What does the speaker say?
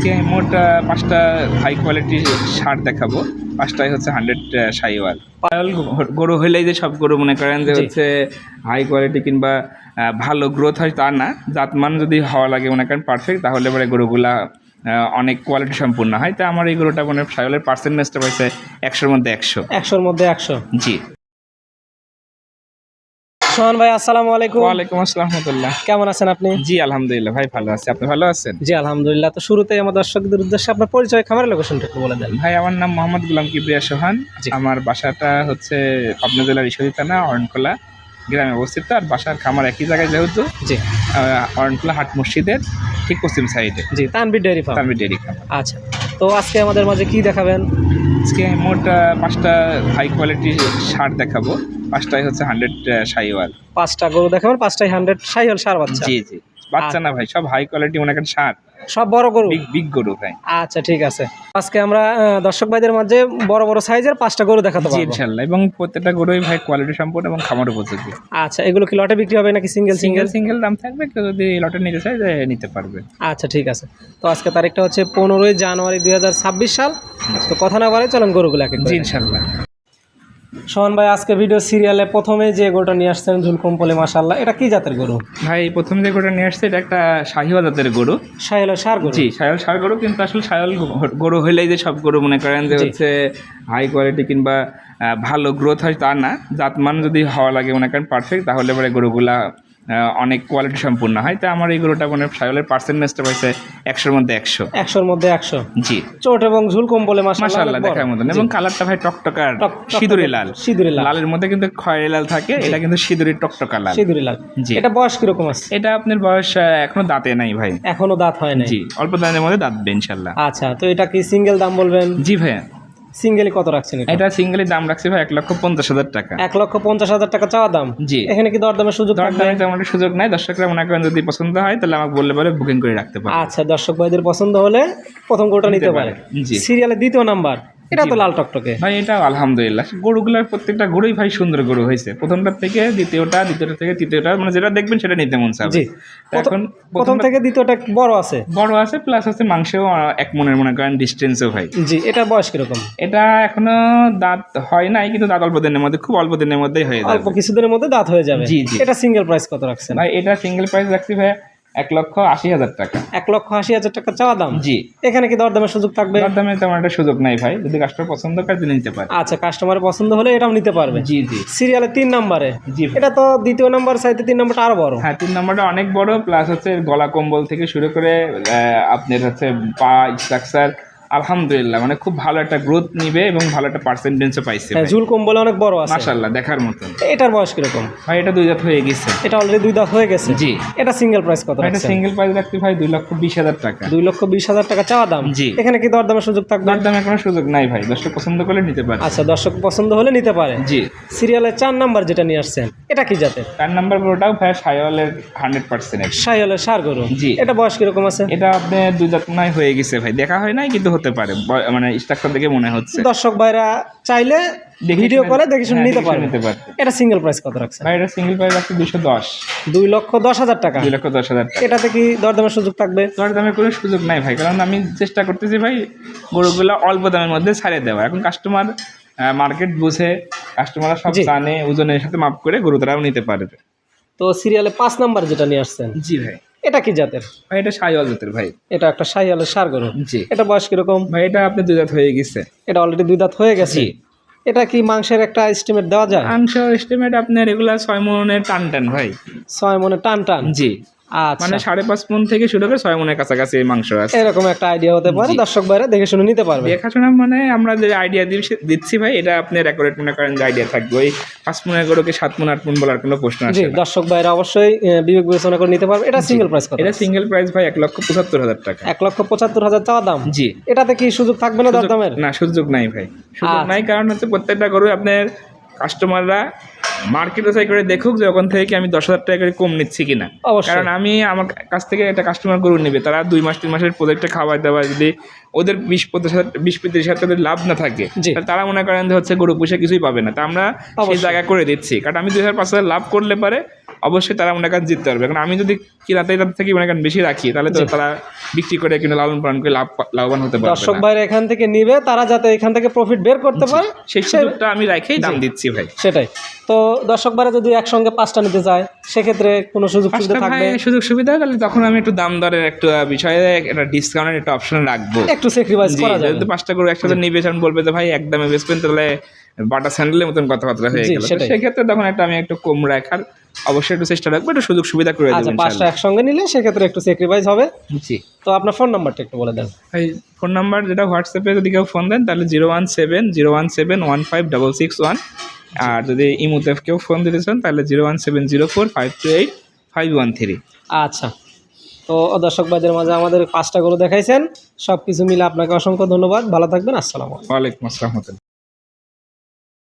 আজকে মোট পাঁচটা হাই কোয়ালিটির সার দেখাবো। পাঁচটাই হচ্ছে হান্ড্রেড সাইওয়াল। পায়ল গরু হইলেই যে সব গরু মনে করেন যে হচ্ছে হাই কোয়ালিটি কিংবা ভালো গ্রোথ হয় তা না। জাতমান যদি হওয়া লাগে মনে করেন পারফেক্ট তাহলে পরে গরুগুলা অনেক কোয়ালিটি সম্পূর্ণ হয়। তা আমার এই গরুটা মানে সাইওয়ালের পার্সেন্টেজটা পাইছে একশোর মধ্যে একশো। একশোর মধ্যে একশো। জি। সোহান ভাই আসসালামু আলাইকুম। ওয়ালাইকুম আসসালাম রহমতুল্লাহ। কেমন আছেন আপনি? জি আলহামদুলিল্লাহ ভাই ভালো আছে। আপনি ভালো আছেন? জি আলহামদুলিল্লাহ। তো শুরুতেই আমার দর্শকদের উদ্দেশ্যে আপনার পরিচয় খামারের লোকেশনটা একটু বলে দেন। ভাই আমার নাম মোহাম্মদ গুলাম কিবরিয়া সোহান। আমার বাসাটা হচ্ছে পাবনা জেলার ঈশ্বরী থানা অরণখোলা গ্রামে অবস্থিত। আর বাসার খামার একই জায়গায় যেহেতু। জি। আহ, অরণখোলা হাট মসজিদের ঠিক পশ্চিম সাইডে জি Tanvir dairy farm. Tanvir dairy খামার আচ্ছা। তো আজকে আমাদের মাঝে কি দেখাবেন? আজকে মোট পাঁচটা হাই কোয়ালিটির সার দেখাবো। পাঁচটাই হচ্ছে হান্ড্রেড সাইওয়াল। পাঁচটা গরু দেখাবেন পাঁচটাই হান্ড্রেড সাইহল সার বাচ্চা। জি জি। বাচ্চা না ভাই সব হাই কোয়ালিটি মনে করেন সার। সব বড় গরু? বিগ গরু ভাই। আচ্ছা ঠিক আছে। আজকে আমরা দর্শক ভাইদের মাঝে বড় বড় সাইজের পাঁচটা গরু দেখাতে পারব। ইনশাল্লাহ এবং প্রত্যেকটা গরুই ভাই কোয়ালিটি সম্পূর্ণ এবং খামার উপযোগী। আচ্ছা এগুলো কি লটে বিক্রি হবে নাকি সিঙ্গেল সিঙ্গেল সিঙ্গেল সিঙ্গেল দাম থাকবে কেউ যদি লটে নিতে চায় নিতে পারবে। আচ্ছা ঠিক আছে। তো আজকে তারিখটা হচ্ছে পনেরোই জানুয়ারি দুই হাজার ছাব্বিশ সাল। তো কথা না বলে চলেন গরুগুলো এক এক জি। ইনশাল্লাহ সোহান ভাই আজকে ভিডিও সিরিয়ালে প্রথমে যে গরুটা নিয়ে আসছেন ঝুলকম্পলে মাসাল্লাহ এটা কি জাতের গরু? ভাই প্রথম যে গরুটা নিয়ে আসছে এটা একটা শাহিওয়াল জাতের গরু। সাহেল সার গরু? জি শাহিওয়াল সার গরু কিন্তু আসলে শাহিওয়াল গরু হইলেই যে সব গরু মনে করেন যে হচ্ছে হাই কোয়ালিটি কিংবা ভালো গ্রোথ হয় তা না। জাতমান যদি হওয়া লাগে মনে করেন পারফেক্ট তাহলে পরে গরুগুলা অনেক কোয়ালিটি সম্পূর্ণ হয়। তা আমার এই গরুটা মানে শাহিওয়ালের পার্সেন্টেজটা পাইছে একশোর মধ্যে একশো। একশোর মধ্যে একশো। জি। চোট এবং ঝুলকম্পলে মাসাল্লাহ মাশাআল্লাহ দেখার মতন। এবং কালারটা ভাই টকটকার টক- টক- সিঁদুরি লাল। সিঁদুরি লাল। লালের মধ্যে কিন্তু খয়েরি লাল থাকে এটা কিন্তু সিঁদুরি টকটকা লাল। সিঁদুরি লাল। জি। এটা বয়স কীরকম আছে? এটা আপনার বয়স এখনও দাঁতে নাই ভাই। এখনও দাঁত হয় নাই? জি অল্প দামের মধ্যে দাঁতবে ইনশাল্লাহ আচ্ছা তো এটা কি সিঙ্গেল দাম বলবেন? জি ভাইয়া। সিঙ্গেলি কত রাখছেন এটা? সিঙ্গেল দাম রাখছি ভাই এক লক্ষ পঞ্চাশ হাজার টাকা। এক লক্ষ পঞ্চাশ হাজার টাকা চাওয়া দাম? জি। এখানে কি দরদামের সুযোগ দরদামে তেমন সুযোগ নাই। দর্শকরা মনে করেন যদি পছন্দ হয় তাহলে আমাকে বললে পরে বুকিং করে রাখতে পারে আচ্ছা দর্শক ভাইদের পছন্দ হলে প্রথম কোটা নিতে পারে। জি। সিরিয়ালে দ্বিতীয় নাম্বার। এটা তো লাল টকটকে। ভাই এটা আলহামদুলিল্লাহ। গরুগুলোর প্রত্যেকটা গরুই ভাই সুন্দর গরু হয়েছে। প্রথমটার থেকে দ্বিতীয়টা দ্বিতীয়টা থেকে তৃতীয়টা মানে যেটা দেখবেন সেটা নিতে মন চাবে এখন প্রথম থেকে দ্বিতীয়টা বড় আছে। বড় আছে প্লাস হচ্ছে মাংসেও এক মনের মনে করেন ডিস্টেন্সও ভাই। জি এটা বয়স কীরকম? এটা এখনও দাঁত হয় নাই কিন্তু দাঁত অল্প দিনের মধ্যে খুব অল্প দিনের মধ্যেই হয়ে যাবে। অল্প কিছুদিনের মধ্যে দাঁত হয়ে যাবে। জি, জি। এটা সিঙ্গেল প্রাইস কত রাখছেন? ভাই এটা সিঙ্গেল প্রাইস রাখছি ভাই এক লক্ষ আশি হাজার টাকা। এক লক্ষ আশি হাজার টাকা চাওয়া দাম? জি। এখানে কি দরদামের সুযোগ থাকবে? দামে তেমন একটা সুযোগ নাই ভাই। যদি কাস্টমার পছন্দ করে তিনি নিতে পারে। আচ্ছা কাস্টমারের পছন্দ হলে এটাও নিতে পারবে। জি জি। সিরিয়ালে তিন নম্বরে। জি এটা তো দ্বিতীয় নাম্বার সাইডে তিন নম্বরটা আরও বড়। হ্যাঁ তিন নম্বরটা অনেক বড় প্লাস হচ্ছে গলা কম্বল থেকে শুরু করে আপনার হচ্ছে পা স্ট্রাকচার আলহামদুলিল্লাহ মানে খুব ভালো একটা গ্রোথ নিবে এবং ভালো একটা পার্সেন্টেজও পাইছে হ্যাঁ ঝুল কম্বলে অনেক বড় আছে। মাশাল্লাহ দেখার মতন। এটার বয়স কীরকম? ভাই এটা দুই দাঁত হয়ে গেছে। এটা অলরেডি দুই দাঁত হয়ে গেছে? জি। এটা সিঙ্গেল প্রাইস কত এটা সিঙ্গেল প্রাইস রাখছি ভাই দুই লক্ষ বিশ হাজার টাকা। দুই লক্ষ বিশ হাজার টাকা চাওয়া দাম? জি। এখানে কি দরদামের সুযোগ থাকবে? দরদামে কোনো সুযোগ নাই ভাই দর্শক পছন্দ করলে নিতে পারে। আচ্ছা দর্শক পছন্দ হলে নিতে পারে। জি। সিরিয়ালের চার নাম্বার যেটা নিয়ে আসছেন এটা কি জাতের? চার নাম্বার গরুটাও ভাই সাইওয়ালের হান্ড্রেড পার্সেন্ট সাইয়ালের সার গরু। জি। এটা বয়স কীরকম আছে? এটা আপনি দুই দাঁত নাই হয়ে গেছে ভাই দেখা হয় নাই কিন্তু হতে পারে মানে স্ট্রাকচার দেখে মনে হচ্ছে। দর্শক ভাইরা চাইলে ভিডিও করে দেখে শুনে হ্যাঁ, নিতে পারবে। পারবে। এটা সিঙ্গেল প্রাইস কত রাখছেন? ভাই এটা সিঙ্গেল প্রাইস রাখছি দুশো দশ। দুই লক্ষ দশ হাজার টাকা। দুই লক্ষ দশ হাজার টাকা। এটাতে কি দরদামের সুযোগ থাকবে? দর দামে কোনো সুযোগ নাই ভাই কারণ আমি চেষ্টা করতেছি ভাই গরুগুলো অল্প দামের মধ্যে ছাড়ে দেওয়া। এখন কাস্টমার মার্কেট বুঝে কাস্টমাররা সব। জানে ওজনের সাথে মাপ করে গরু তারাও নিতে পারবে। তো সিরিয়ালে পাঁচ নাম্বার যেটা নিয়ে আসছেন। জি ভাই। এটা কি জাতের? ভাই এটা শাহিয়াল জাতের ভাই। এটা একটা সাইয়ালের সার গরু। জি। এটা বয়স কীরকম? ভাই এটা আপনি দুই দাঁত হয়ে গেছে। এটা অলরেডি দুই দাঁত হয়ে গেছে? এটা কি মাংসের একটা এস্টিমেট দেওয়া যায়? মাংস এস্টিমেট আপনার রেগুলার ছয় মনের টান টান ভাই। ছয় মনে টান টান জি। মানে সাড়ে পাঁচ মন থেকে শুরু করে ছয় মনের কাছাকাছি মাংস আছে। এরকম একটা আইডিয়া হতে পারে দর্শক বাইরে দেখে শুনে নিতে পারবে। দেখাশোনা মানে আমরা যে আইডিয়া দিচ্ছি ভাই এটা আপনার অ্যাকুরেট মনে করেন যে আইডিয়া থাকবে। ওই পাঁচ মনের গরুকে সাত মন আট মন বলার কোনো প্রশ্ন না। দর্শক বাইরে অবশ্যই বিবেক বিবেচনা করে নিতে পারবে। এটা সিঙ্গেল প্রাইস এটা সিঙ্গেল প্রাইস ভাই এক লক্ষ পঁচাত্তর হাজার টাকা। এক লক্ষ পঁচাত্তর হাজার চাওয়া দাম? জি। এটাতে কি সুযোগ থাকবে না সুযোগ- দরদামের? না সুযোগ নাই ভাই। সুযোগ আচ্ছা। নাই কারণ হচ্ছে প্রত্যেকটা গরু আপনার কাস্টমাররা মার্কেট যাচাই করে দেখুক যে ওখান থেকে আমি দশ হাজার টাকা করে কম নিচ্ছি কিনা। অবশ্যই। কারণ আমি আমার কাছ থেকে একটা কাস্টমার গরু নেবে তারা দুই মাস তিন মাসের প্রজেক্টে খাওয়াই দাওয়া যদি ওদের বিশ পঁচিশ হাজার বিশ পঁচিশ হাজার টাকা লাভ না থাকে তাহলে তারা মনে করেন যে হচ্ছে গরু পুষে কিছুই পাবে না। তা আমরা সেই জায়গা করে দিচ্ছি। কারণ আমি দুই হাজার পাঁচ হাজার লাভ করলে পারে অবশ্যই তারা মনে করেন জিততে পারবে। কারণ আমি যদি কিনাতে তাদের থেকে মনে করেন বেশি রাখি তাহলে তো তারা বিক্রি করে কিনে লালন পালন করে লাভ লাভবান হতে পারবে দর্শক ভাইরা এখান থেকে নিবে তারা যাতে এখান থেকে প্রফিট বের করতে পারে সেই সুযোগটা আমি রাখেই দাম দিচ্ছি ভাই। সেটাই। তো দর্শক ভাইরা যদি একসঙ্গে পাঁচটা নিতে চায় সেক্ষেত্রে কোনো সুযোগ সুবিধা থাকবে? সুযোগ সুবিধা তাহলে তখন আমি একটু দাম দরের একটা বিষয়ে একটা ডিসকাউন্টের একটা অপশন রাখব। একটু স্যাক্রিফাইস করা যাবে। যদি পাঁচটা করে একসাথে নিবে যখন বলবে যে ভাই একদমে বেচবেন তাহলে বাটা স্যান্ডেলের মতন কথাবার্তা হয়ে গেল। সেক্ষেত্রে তখন একটা আমি একটু কম রাখার অবশ্যই একটু চেষ্টা রাখব একটু সুযোগ সুবিধা করে আচ্ছা দেবেন পাঁচটা একসঙ্গে নিলে সেক্ষেত্রে একটু স্যাক্রিফাইস হবে। জি। তো আপনার ফোন নাম্বারটা একটু বলে দেন। ভাই ফোন নাম্বার যেটা হোয়াটসঅ্যাপে যদি কেউ ফোন দেন তাহলে zero one seven zero one seven one five double six one. আর যদি ইমুতে কেউ ফোন দিতে চান তাহলে zero one seven zero four five two eight five one three. আচ্ছা। তো দর্শক বাজার মাঝে আমাদের পাঁচটা গরু দেখাইছেন। সব কিছু মিলে আপনাকে অসংখ্য ধন্যবাদ। ভালো থাকবেন। আসসালামু আলাইকুম। আসসালাম।